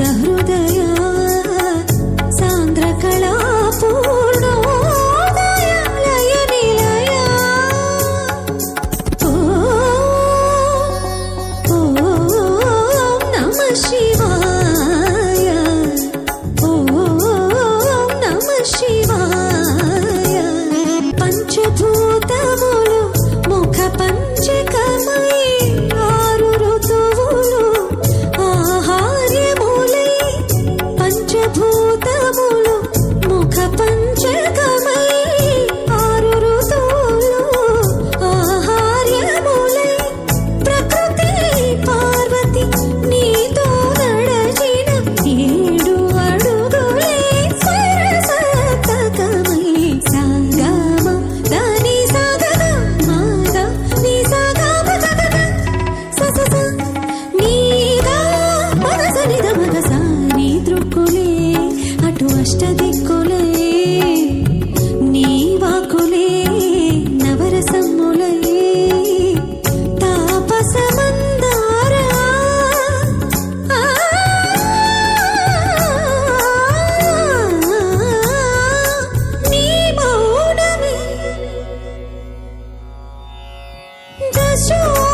Sahur అష్టదిక్కులే నీ వాకులే నవరసమ్ములే Sure.